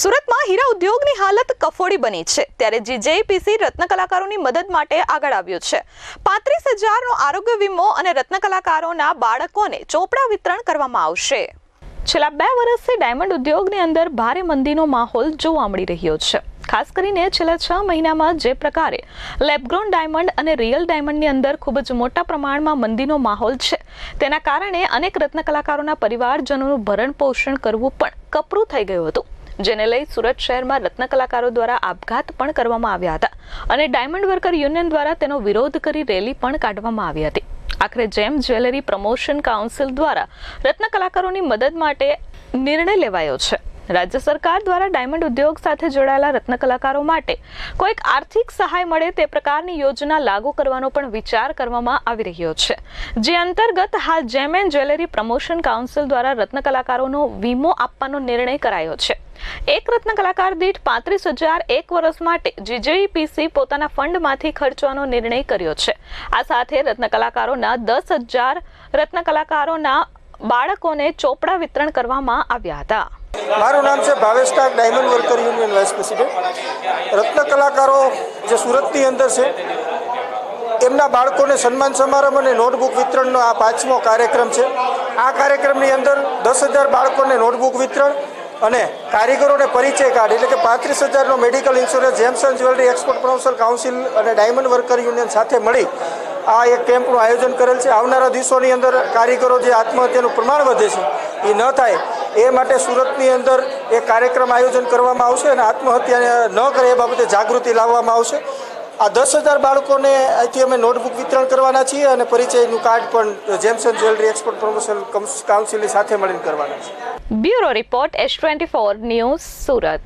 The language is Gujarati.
સુરતમાં હીરા ઉદ્યોગની હાલત કફોડી બની છે, ત્યારે જીજેપીસી રત્ન કલાકારોની મદદ માટે આગળ આવ્યો છે. પાંત્રીસ હજારનો આરોગ્ય વીમો અને રત્ન કલાકારોના બાળકોને ચોપડા વિતરણ કરવામાં આવશે. છેલ્લા બે વર્ષથી ડાયમંડ ઉદ્યોગની અંદર ભારે મંદીનો માહોલ જોવા મળી રહ્યો છે. ખાસ કરીને છેલ્લા છ મહિનામાં જે પ્રકારે લેબગ્રોન ડાયમંડ અને રિયલ ડાયમંડની અંદર ખૂબ જ મોટા પ્રમાણમાં મંદીનો માહોલ છે, તેના કારણે અનેક રત્ન કલાકારોના પરિવારજનોનું ભરણ પોષણ કરવું પણ કપરું થઈ ગયું હતું. જેને લઈ સુરત શહેરમાં રત્ન કલાકારો દ્વારા આપઘાત પણ કરવામાં આવ્યા હતા અને ડાયમંડ વર્કર યુનિયન દ્વારા તેનો વિરોધ કરી રેલી પણ કાઢવામાં આવી હતી. આખરે જેમ જ્વેલરી પ્રમોશન કાઉન્સિલ દ્વારા રત્ન કલાકારોની મદદ માટે નિર્ણય લેવાયો છે. રાજ્ય સરકાર દ્વારા ડાયમંડ ઉદ્યોગ સાથે જોડાયેલા રત્ન કલાકારો માટે કોઈક આર્થિક સહાય મળે તે પ્રકારની યોજના લાગુ કરવાનો પણ વિચાર કરવામાં આવી રહ્યો છે. જે અંતર્ગત હાલ જેમ એન્ડ જ્વેલરી પ્રમોશન કાઉન્સિલ દ્વારા રત્ન કલાકારોનો વીમો આપવાનો નિર્ણય કરાયો છે. એક રત્ન કલાકાર દીઠ પાંત્રીસ હજાર એક વર્ષ માટે જીજેઈપીસી પોતાના ફંડમાંથી ખર્ચવાનો નિર્ણય કર્યો છે. આ સાથે રત્ન કલાકારોના દસ હજાર રત્ન કલાકારોના બાળકોને ચોપડા વિતરણ કરવામાં આવ્યા હતા. મારું નામ છે Bhavesh diamond worker union vice president રત્ન કલાકારો જે સુરતની અંદર છે, એમના બાળકોને સન્માન સમારંભ અને નોટબુક વિતરણનો આ પાંચમો કાર્યક્રમ છે. આ કાર્યક્રમની અંદર દસ હજાર બાળકોને નોટબુક વિતરણ અને કારીગરોને પરિચય કાર્ડ, એટલે કે પાંત્રીસ હજારનો medical insurance gem and jewellery export promotion council અને ડાયમંડ વર્કર યુનિયન સાથે મળી આ એક કેમ્પનું આયોજન કરેલ છે. આવનારા દિવસોની અંદર કારીગરો જે આત્મહત્યાનું પ્રમાણ વધે છે, એ ન થાય એ માટે સુરતની અંદર એ કાર્યક્રમ આયોજન કરવામાં આવશે અને આત્મહત્યા ન કરે એ બાબતે જાગૃતિ લાવવામાં આવશે. આ દસ હજાર બાળકોને અહીંથી અમે નોટબુક વિતરણ કરવાના છીએ અને પરિચયનું કાર્ડ પણ gem and jewellery export promotion કાઉન્સિલની સાથે મળીને કરવાના છે bureau report S twenty four news Surat.